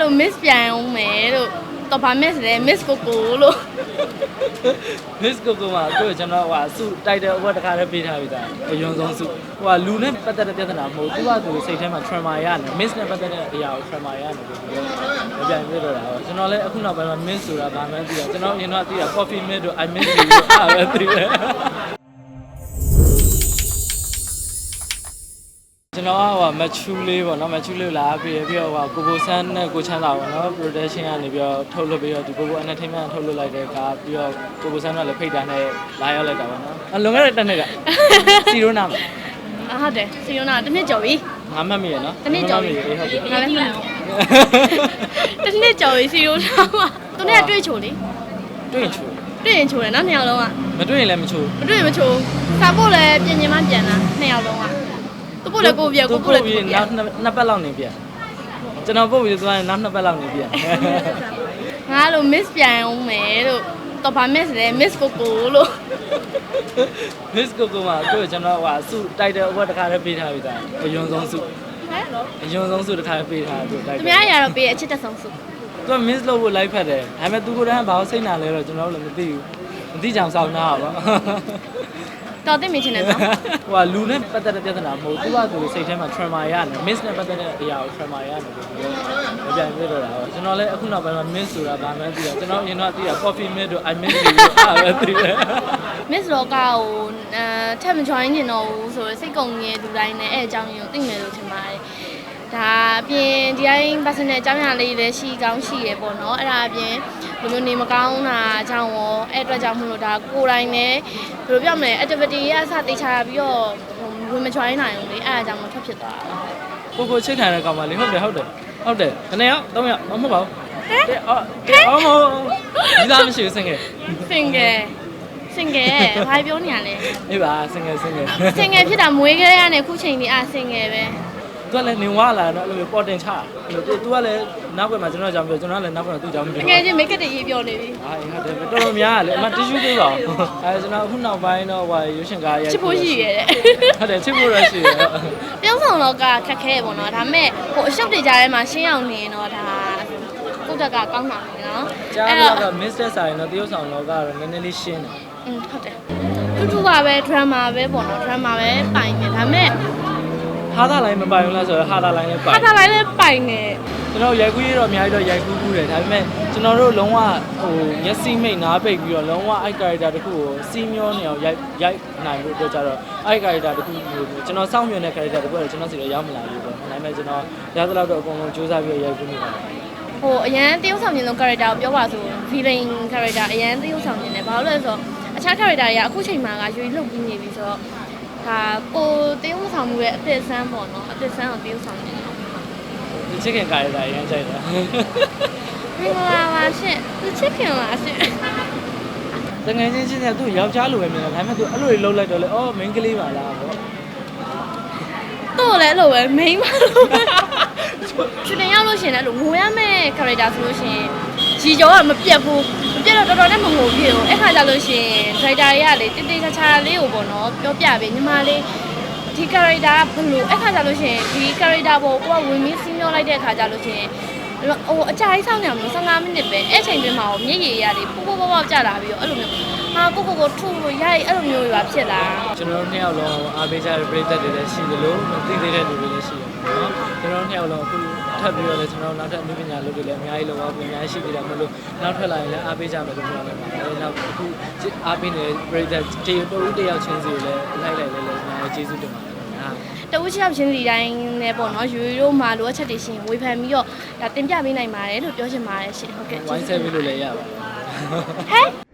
လို့ miss ပြန်အောင်မယ်လို့တော့ဗာ miss လဲ miss ကိုကိုလို့ Miss Coco မှာသူ့ကျွန်တော်ဟိုစုတိုက်တဲ့ award တစ်ခါတည်းပေးထားပြီးသားအယွန်ဆုံးစုဟိုကလူနဲ့ပတ်သက်တဲ့ပြဿနာမဟုတ်သူကသူစိတ်ထဲမှာ trauma ရနေ Miss နဲ့ပတ်သက်တဲ့အရာကို trauma ရနေလို့ပြောပြန်ပြတော့တာပေါ့ကျွန်တော်လည်းအခုနောက်ပိုင်းမှာ Miss ဆိုတာဘာမှမသိဘူးကျွန်တော်ရင်တော့သိတာ coffee miss တို့ I miss you တို့အားပဲသိတယ် ကျွန်တော်ကဟိုမချူလေးပေါ့နော်မချူလေးလာပြီးပြီးတော့ဟိုကိုကိုဆန်းနဲ့ကိုချမ်းသာပေါ့နော် production ကနေပြီးတော့ထုတ်လုပ်ပြီးတော့ဒီကိုကို entertainment ထုတ်လုပ်လိုက်တဲ့ကပြီးတော့ကိုကိုဆန်းကလည်းဖိတ်တာနဲ့လာရောက်လိုက်တာပေါ့နော်အလွန်ခဲ့တဲ့တစ်နှစ်ကစီရိုနာမှာအာဟုတ်တယ်စီယွန်းနာတစ်နှစ်ကျော်ပြီငါမှတ်မိရနော်တစ်နှစ်ကျော်ပြီအေးဟုတ်တယ်ငါလည်းမှတ်တစ်နှစ်ကျော်ပြီစီယွန်းနာမှာသူနဲ့တွေ့ချိုလေတွေ့ရင်ချူတွေ့ရင်ချိုတယ်နော်နှစ်ယောက်လုံးကမတွေ့ရင်လည်းမချူမတွေ့ရင်မချိုစာဖို့လည်းပြင်ရင်မှပြန်လာနှစ်ယောက်လုံးက သူပို့လည်းကိုပြကိုပို့လည်းကိုပြနောက်နှစ်ပတ်လောက်နေပြန်ကျွန်တော်ပို့ပြီးသွားရင်နောက်နှစ်ပတ်လောက်နေပြန်ငါလို့ miss ပြန်အောင်မယ်လို့တော့ဗာ miss လဲ miss ကိုကိုလို့ Miss Coco မှာသူ့ကျွန်တော်ဟိုစုတိုက်တဲ့ award တစ်ခါတည်းပေးထားပြီးသားအယွန်ဆုံးစုဟဲ့အယွန်ဆုံးစုတစ်ခါတည်းပေးထားသူတိုက်သူတယ်များရတော့ပေးအချစ်တက်ဆုံးစုသူက miss လုပ်ဖို့ live ဖတ်တယ်ဒါပေမဲ့သူကိုယ်တိုင်ကဘာလို့စိတ်နာလဲတော့ကျွန်တော်တို့လည်းမသိဘူးမသိကြအောင်စောင့်နေတာပါ တော်သိမိချင်တယ်နော်ဟိုကလူနဲ့ပတ်သက်တဲ့ပြဿနာမဟုတ်သူကသူစိတ်ထဲမှာ trauma ရနေ miss နဲ့ပတ်သက်တဲ့အရာကို trauma ရနေလို့ပြောပြန်ပြတော့တာပေါ့ကျွန်တော်လည်းအခုနောက်ပိုင်းမှာ miss ဆိုတာဘာမှမသိဘူးကျွန်တော်ရင်တော့သိတာ coffee miss တို့ I miss you တို့အားပဲသိတယ် miss ရောကကိုအဲထပ်မ join နေတော့ဘူးဆိုတော့စိတ်ကုန်နေတဲ့လူတိုင်းနဲ့အဲ့အကြောင်းကိုသိမယ်လို့ထင်ပါတယ်ဒါအပြင်ဒီတိုင်း personal အကြောင်းအရာလေးလည်းရှိကောင်းရှိရပေါ့နော်အဲ့ဒါအပြင် ဘယ်လိုနေမကောင်းတာအကြောင်းရောအဲ့အတွက်ကြောင့်မလို့ဒါကိုယ်တိုင်လည်းဘယ်လိုပြောမလဲ activity ရအစတေချာပြီးတော့ဝင်မ join နိုင်ဘူးလေအဲ့ဒါကြောင့်မထွက်ဖြစ်သွားတာကိုကိုချိတ်ခံတဲ့ကောင်မလေးဟုတ်တယ်ဟုတ်တယ်ဟုတ်တယ်ခဏရောက်၃ရောက်မဟုတ်ပါဘူးဟဲ့အော်အော်မဟုတ်ဒီသားမရှိဘူးစင်ငယ် single single ဘာပြောနေရလဲအေးပါစင်ငယ်စင်ငယ် single ဖြစ်တာမွေးခဲ့ရတဲ့ခုချိန်ဒီအာ single ပဲ သူကလည်းနေဝါလာတော့အဲ့လိုပေါ်တင်ချအဲ့လိုသူကလည်းနောက်ကွယ်မှာကျွန်တော်ကြောင်ပြောကျွန်တော်လည်းနောက်ကွယ်မှာသူ့ကြောင်ပြောတကယ်ချင်း make up တွေရေးပြောနေပြီအာဟုတ်တယ်တော်တော်များလေအမတီရှူးပေးပါဦးအဲကျွန်တော်အခုနောက်ပိုင်းတော့ဟိုရွှေရှင်ကားရိုက်ချစ်ဖို့ရှိရတဲ့ဟုတ်တယ်ချစ်ဖို့ရရှိတယ်ပြောင်းဆောင်တော့ကခက်ခဲပေါ့နော်ဒါပေမဲ့ဟိုအရှုပ်တွေကြားထဲမှာရှင်းအောင်နေရင်တော့ဒါကိုယ့်တက်ကကောင်းတာပဲနော်ကြားတော့က Mr. ဆိုင်တော့တရုတ်ဆောင်တော့ကတော့နည်းနည်းလေးရှင်းတယ်อืมဟုတ်တယ်တူတူပါပဲ drama ပဲပေါ့နော် drama ပဲပိုင်နေဒါပေမဲ့ ဟာသာလိုင်းမပိုင်ဘူးလားဆိုတော့ဟာသာလိုင်းလည်းပိုင်ဟာတာလိုက်လည်းပိုင်နေကျွန်တော်ရိုက်ကူးရတော့အများကြီးတော့ရိုက်ကူးကူးတယ်ဒါပေမဲ့ကျွန်တော်တို့လုံးဝဟိုမျက်စိမိတ်နားပိတ်ပြီးတော့လုံးဝအဲ့ character တစ်ခုကိုစီးမျောနေအောင်ရိုက်ရိုက်နိုင်ဖို့အတွက်ကြတော့အဲ့ character တစ်ခုမျိုးကျွန်တော်စောင့်မြင်တဲ့ character တစ်ခုကကျွန်တော်စီတော့ရောက်မလာဘူးပေါ့ဒါပေမဲ့ကျွန်တော်ရသလောက်တော့အကုန်လုံးစူးစမ်းပြီးရိုက်ကူးနေပါတယ်ဟိုအရန်တရုပ်ဆောင်ခြင်းလုံး character ကိုပြောပါဆို villain character အရန်တရုပ်ဆောင်ခြင်းတယ်ဘာလို့လဲဆိုတော့အခြား character တွေကအခုချိန်မှာကရွေးလှုပ်ပြီးနေပြီဆိုတော့ ဒါကိုတရုပ်ဆောင်မှုရဲ့အသစ်ဆန်းပေါ့နော်အသစ်ဆန်းကိုတရုပ်ဆောင်ခြင်းတယ်ဒီချစ်ခင် character အရင်ကြိုက်တာမင်္ဂလာပါရှင်သူချစ်ခင်ပါရှင်တငယ်ချင်းချင်းကသူ့ယောက်ျားလိုပဲမြင်တယ်ဒါပေမဲ့သူအဲ့လိုတွေလှုပ်လိုက်တော့လေအော်မင်းကလေးပါလားပေါ့သူ့ကိုလည်းအဲ့လိုပဲ main ပါလို့ပဲရှင်တင်ရောက်လို့ရှရင်လည်းအဲ့လိုငိုရမယ့် character ဆိုလို့ရှရင် ရီကျော်ကမပြတ်ဘူးမပြတ်တော့တော်တော်နဲ့မငိုဖြစ်ဘူးအဲ့ခါကျလို့ရှရင် director တွေကလေတိတိကျကျလေးကိုပေါ့နော်ပြောပြပေးညီမလေးဒီ character ကဘယ်လိုအဲ့ခါကျလို့ရှရင်ဒီ character ပေါ်ကိုကဝင်ပြီးစီးမျောလိုက်တဲ့ခါကျလို့ရှရင်ဟိုအကြိုက်ဆောင်နေမှာ15မိနစ်ပဲအဲ့ချိန်တွင်းမှာမျက်ရည်ရည်ပူပူပေါပေါကျလာပြီးတော့အဲ့လိုမျိုး ဟာကိုကိုကိုထူလို့ရိုက်အဲ့လိုမျိုးတွေပါဖြစ်လာကျွန်တော်တို့နှစ်ယောက်လုံးအားပေးကြတဲ့ပြည်သက်တွေလည်းရှိတယ်လို့မသိသေးတဲ့လူတွေလည်းရှိတယ်နော်ကျွန်တော်တို့နှစ်ယောက်လုံးအခုထပ်ပြီးတော့လည်းကျွန်တော်နောက်ထပ်အမှုပညာလုပ်တွေလည်းအများကြီးလုပ်အောင်ပြန်များရှိသေးတယ်မလို့နောက်ထပ်လာရင်လည်းအားပေးကြမယ်လို့ပြောနေပါတယ်နောက်အခုအားပေးနေတဲ့ပြည်သက်တေတူတယောက်ချင်းစီကိုလည်းလိုက်လိုက်လဲလဲအများကြီးကျေးဇူးတင်ပါတယ်ခင်ဗျာတဝူးချောက်ချင်းစီတိုင်းနဲ့ပေါ့နော်ယူရိုမှာလိုအပ်ချက်တွေရှိရင်ဝေဖန်ပြီးတော့ဒါတင်ပြပေးနိုင်ပါတယ်လို့ပြောချင်ပါတယ်ရှင်ဟုတ်ကဲ့ဝိုင်းဆဲပေးလို့လည်းရပါတယ်ဟဲ့